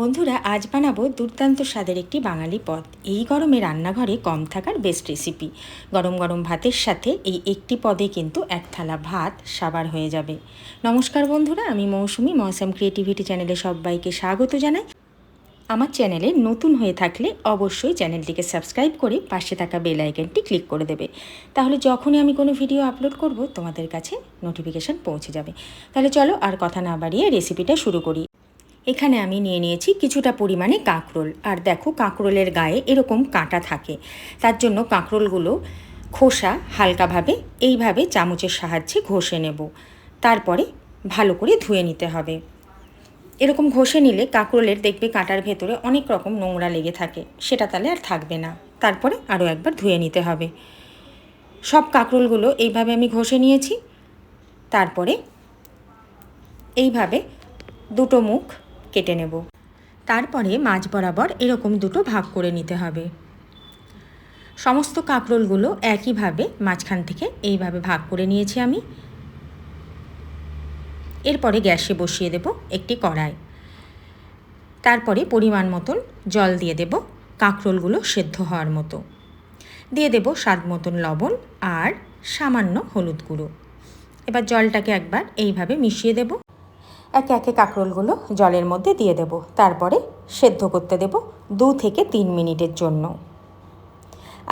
বন্ধুরা, আজ বানাবো দুর্দান্ত স্বাদের একটি বাঙালি পদ। এই গরমে রান্নাঘরে কম থাকার বেস্ট রেসিপি গরম গরম ভাতের সাথে এই একটি পদে কিন্তু এক থালা ভাত সাবার হয়ে যাবে। নমস্কার বন্ধুরা, আমি মৌসুমি, মৌসাম ক্রিয়েটিভিটি চ্যানেলে সবাইকে স্বাগত জানাই। আমার চ্যানেলে নতুন হয়ে থাকলে অবশ্যই চ্যানেলটিকে সাবস্ক্রাইব করে পাশে থাকা বেল আইকনটি ক্লিক করে দেবে। তাহলে যখনই আমি কোনো ভিডিও আপলোড করব, তোমাদের কাছে নোটিফিকেশান পৌঁছে যাবে। তাহলে চলো আর কথা না বাড়িয়ে রেসিপিটা শুরু করি। এখানে আমি নিয়ে নিয়েছি কিছুটা পরিমাণে কাঁকরোল। আর দেখো, কাঁকরোলের গায়ে এরকম কাঁটা থাকে। তার জন্য কাঁকরোলগুলো খোসা হালকাভাবে, এইভাবে চামচের সাহায্যে ঘষে নেব। তারপরে ভালো করে ধুয়ে নিতে হবে। এরকম ঘষে নিলে কাঁকরোলের দেখবে কাঁটার ভেতরে অনেক রকম নোংরা লেগে থাকে। সেটা তাহলে আর থাকবে না। তারপরে আরও একবার ধুয়ে নিতে হবে। সব কাঁকরোলগুলো এইভাবে আমি ঘষে নিয়েছি। তারপরে এইভাবে দুটো মুখ কেটে নেব। তারপরে মাছ বরাবর এরকম দুটো ভাগ করে নিতে হবে। সমস্ত কাঁকরোলগুলো একইভাবে মাঝখান থেকে এইভাবে ভাগ করে নিয়েছি আমি। এরপরে গ্যাসে বসিয়ে দেব একটি কড়াই। তারপরে পরিমাণ মতন জল দিয়ে দেব, কাঁকরোলগুলো সেদ্ধ হওয়ার মতো। দিয়ে দেব স্বাদ মতন লবণ আর সামান্য হলুদ গুঁড়ো। এবার জলটাকে একবার এইভাবে মিশিয়ে দেব। একে একে কাঁকরোলগুলো জলের মধ্যে দিয়ে দেব। তারপরে সেদ্ধ করতে দেব দু থেকে তিন মিনিটের জন্য।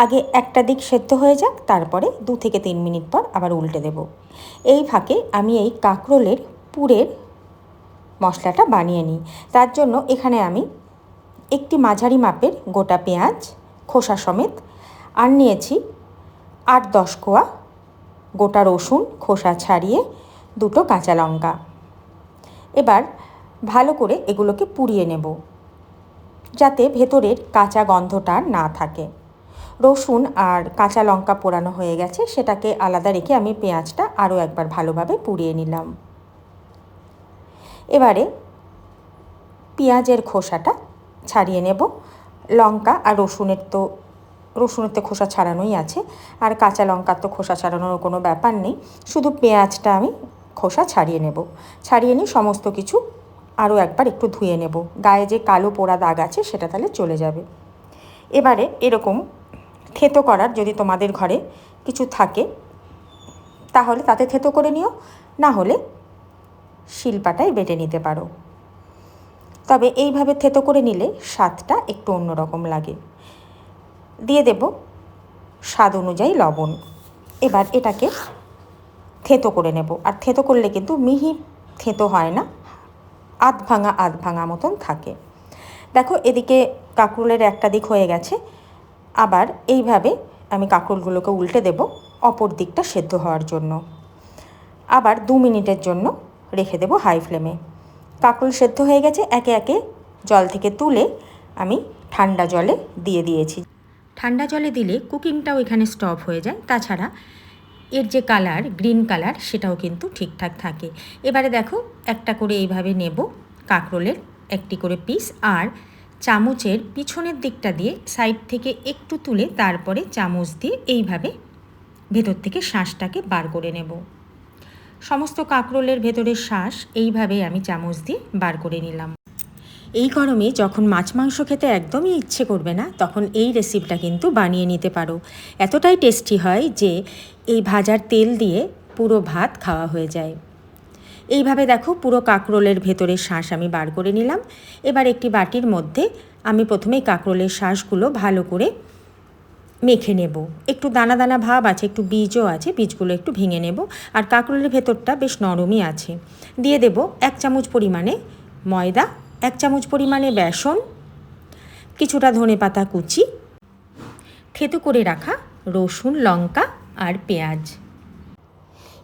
আগে একটা দিক সেদ্ধ হয়ে যাক, তারপরে দু থেকে তিন মিনিট পর আবার উল্টে দেব। এই ফাঁকে আমি এই কাঁকরোলের পুরের মশলাটা বানিয়ে নিই। তার জন্য এখানে আমি একটি মাঝারি মাপের গোটা পেঁয়াজ, খোসা সমেত, আর নিয়েছি আট দশ কোয়া গোটা রসুন খোসা ছাড়িয়ে দুটো কাঁচা লঙ্কা। এবার ভালো করে এগুলোকে পুড়িয়ে নেব, যাতে ভেতরের কাঁচা গন্ধটা না থাকে। রসুন আর কাঁচা লঙ্কা পোড়ানো হয়ে গেছে, সেটাকে আলাদা রেখে আমি পেঁয়াজটা আরও একবার ভালোভাবে পুড়িয়ে নিলাম। এবারে পেঁয়াজের খোসাটা ছাড়িয়ে নেব। লঙ্কা আর রসুনের তো রসুনের তো খোসা ছাড়ানোই আছে, আর কাঁচা লঙ্কার তো খোসা ছাড়ানোর কোনো ব্যাপার নেই। শুধু পেঁয়াজটা আমি খোসা ছাড়িয়ে নেব। ছাড়িয়ে নিয়ে সমস্ত কিছু আরও একবার একটু ধুয়ে নেব। গায়ে যে কালো পোড়া দাগ আছে সেটা তাহলে চলে যাবে। এবারে এরকম থেতো করার যদি তোমাদের ঘরে কিছু থাকে, তাহলে তাতে থেতো করে নিও। না হলে শিলপাটায় বেটে নিতে পারো। তবে এইভাবে থেতো করে নিলে স্বাদটা একটু অন্যরকম লাগে। দিয়ে দেব স্বাদ অনুযায়ী লবণ। এবার এটাকে থেতো করে নেব। আর থেতো করলে কিন্তু মিহি থেতো হয় না, আধ ভাঙা আধ ভাঙা মতন থাকে। দেখো, এদিকে কাঁকরোলের একটা দিক হয়ে গেছে। আবার এইভাবে আমি কাঁকরোলগুলোকে উল্টে দেব, অপর দিকটা সেদ্ধ হওয়ার জন্য। আবার দু মিনিটের জন্য রেখে দেব হাই ফ্লেমে। কাঁকরোল সেদ্ধ হয়ে গেছে, একে একে জল থেকে তুলে আমি ঠান্ডা জলে দিয়ে দিয়েছি। ঠান্ডা জলে দিলে কুকিংটাও এখানে স্টপ হয়ে যায়। তাছাড়া এর যে কালার গ্রিন কালার সেটাও কিন্তু ঠিকঠাক থাকে। এবারে দেখো, একটা করে এইভাবে নেব কাঁকরোলের, একটি করে পিস আর চামচের পিছনের দিকটা দিয়ে সাইড থেকে একটু তুলে তারপরে চামচ দিয়ে এইভাবে ভেতর থেকে শ্বাসটাকে বার করে নেব। সমস্ত কাঁকরোলের ভেতরের শ্বাস এইভাবে আমি চামচ দিয়ে বার করে নিলাম। এই গরমে যখন মাছ মাংস খেতে একদমই ইচ্ছে করবে না, তখন এই রেসিপিটা কিন্তু বানিয়ে নিতে পারো। এতটাই টেস্টি হয় যে এই ভাজার তেল দিয়ে পুরো ভাত খাওয়া হয়ে যায়। এইভাবে দেখো পুরো কাঁকরোলের ভেতরের শাঁস আমি বার করে নিলাম। এবার একটি বাটির মধ্যে আমি প্রথমেই কাঁকরোলের শাঁসগুলো ভালো করে মেখে নেব। একটু দানা দানা ভাব আছে, একটু বীজও আছে, বীজগুলো একটু ভেঙে নেব। আর কাঁকরোলের ভেতরটা বেশ নরমই আছে। দিয়ে দেব এক চামচ পরিমাণে ময়দা এক চামচ পরিমাণে বেসন, কিছুটা ধনে পাতা কুচি থেতো করে রাখা রসুন, লঙ্কা আর পেঁয়াজ।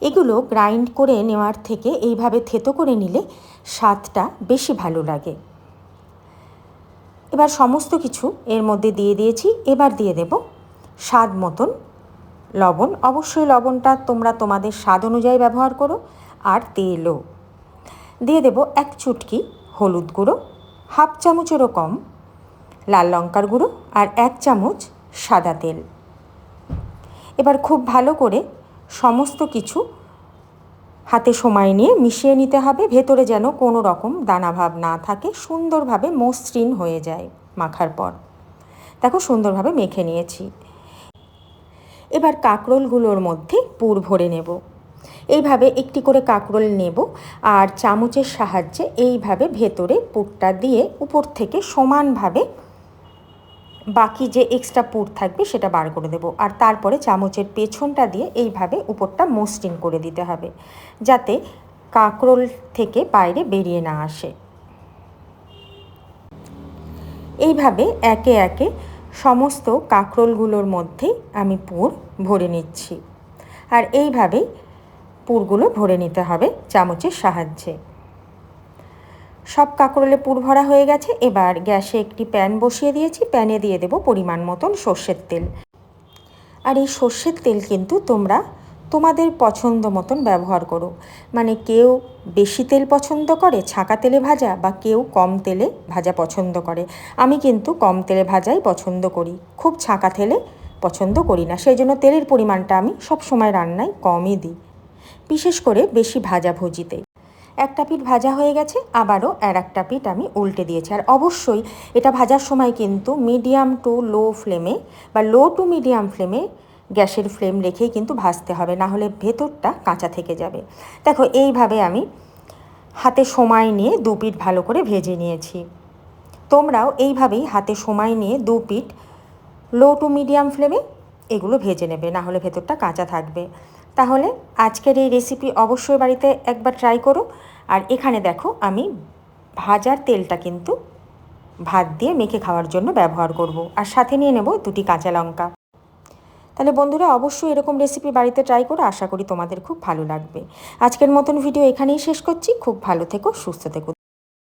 এগুলো গ্রাইন্ড করে নেওয়ার থেকে এইভাবে থেতো করে নিলে স্বাদটা বেশি ভালো লাগে। এবার সমস্ত কিছু এর মধ্যে দিয়ে দিয়েছি, এবার দিয়ে দেব স্বাদ মতন লবণ। অবশ্যই লবণটা তোমরা তোমাদের স্বাদ অনুযায়ী ব্যবহার করো, আর তেলও। দিয়ে দেব এক চুটকি হলুদ গুঁড়ো, হাফ চামচেরও কম, লাল লঙ্কার গুঁড়ো আর এক চামচ সাদা তেল। এবার খুব ভালো করে সমস্ত কিছু হাতে সময় নিয়ে মিশিয়ে নিতে হবে, ভেতরে যেন কোনো রকম দানাভাব না থাকে, সুন্দরভাবে মসৃণ হয়ে যায় মাখার পর। দেখো সুন্দরভাবে মেখে নিয়েছি। এবার কাঁকরোলগুলোর মধ্যে পুর ভরে নেব। এইভাবে একটি করে কাঁকরোল নেব আর চামচের সাহায্যে এইভাবে ভেতরে পুরটা দিয়ে উপর থেকে সমানভাবে বাকি যে এক্সট্রা পুর থাকবে সেটা বার করে দেব। আর তারপরে চামচের পেছনটা দিয়ে এইভাবে উপরটা মসৃণ করে দিতে হবে যাতে কাঁকরোল থেকে বাইরে বেরিয়ে না আসে। এইভাবে একে একে সমস্ত কাঁকরোলগুলোর মধ্যেই আমি পুর ভরে নিচ্ছি। আর এইভাবেই পুরগুলো ভরে নিতে হবে চামচের সাহায্যে। সব কাঁকরোলে পুর ভরা হয়ে গেছে। এবার গ্যাসে একটি প্যান বসিয়ে দিয়েছি। প্যানে দিয়ে দেব পরিমাণ মতন সর্ষের তেল। আর এই সর্ষের তেল কিন্তু তোমরা তোমাদের পছন্দ মতন ব্যবহার করো। মানে কেউ বেশি তেল পছন্দ করে ছাঁকা তেলে ভাজা বা কেউ কম তেলে ভাজা পছন্দ করে। আমি কিন্তু কম তেলে ভাজাই পছন্দ করি। খুব ছাঁকা তেলে পছন্দ করি না। সেই জন্য তেলের পরিমাণটা আমি সব সময় রান্নায় কমই দিই। বিশেষ করে বেশি ভাজা ভুজিতে। একটা পিঠ ভাজা হয়ে গেছে, আবারও আর একটা পিঠ আমি উল্টে দিয়েছি। আর অবশ্যই এটা ভাজার সময় কিন্তু মিডিয়াম টু লো ফ্লেমে বা লো টু মিডিয়াম ফ্লেমে গ্যাসের ফ্লেম রেখেই কিন্তু ভাজতে হবে, না হলে ভেতরটা কাঁচা থেকে যাবে। দেখো, এইভাবে আমি হাতে সময় নিয়ে দু পিঠ ভালো করে ভেজে নিয়েছি। তোমরাও এইভাবেই হাতে সময় নিয়ে দু পিঠ লো টু মিডিয়াম ফ্লেমে এগুলো ভেজে নেবে, না হলে ভেতরটা কাঁচা থাকবে। তাহলে আজকের এই রেসিপি অবশ্যই বাড়িতে একবার ট্রাই করো। আর এখানে দেখো, আমি ভাজার তেলটা কিন্তু ভাত দিয়ে মেখে খাওয়ার জন্য ব্যবহার করব। আর সাথে নিয়ে নেব দুটি কাঁচা লঙ্কা। তাহলে বন্ধুরা, অবশ্যই এরকম রেসিপি বাড়িতে ট্রাই করো, আশা করি তোমাদের খুব ভালো লাগবে। আজকের মতন ভিডিও এখানেই শেষ করছি। খুব ভালো থেকো, সুস্থ থেকো।